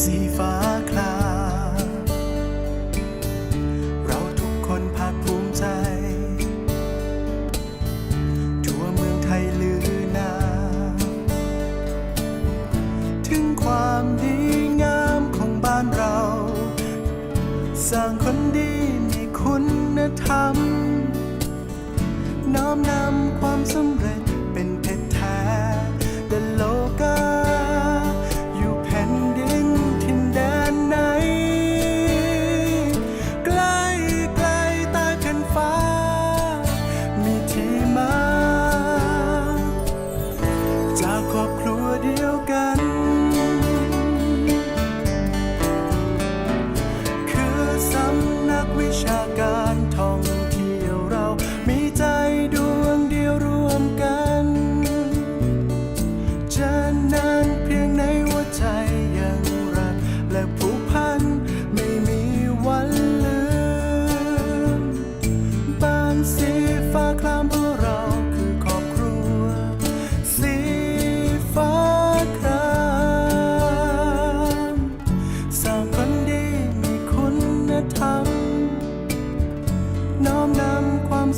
สีฟ้าคลา เราทุกคนภาคภูมิใจ ทั่วเมืองไทยลือนา ถึงความดีงามของบ้านเรา สร้าง จากครอบครัวเดียวกัน คือสำนักวิชาการทอง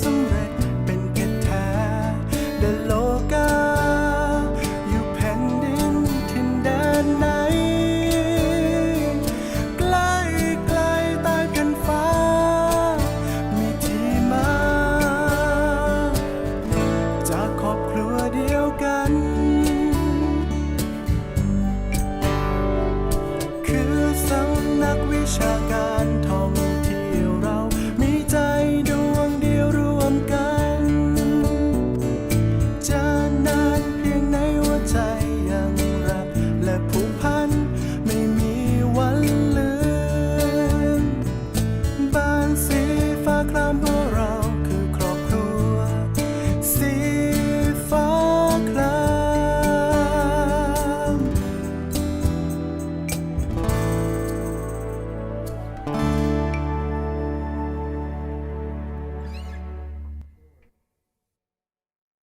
สำเร็จเป็นแท้เโลกา อยู่แผ่นดินทินแดนไหน ใกล้ไกลใต้กันฟ้า มีที่มา จากคอบครัวเดียวกัน คือสำนักวิชา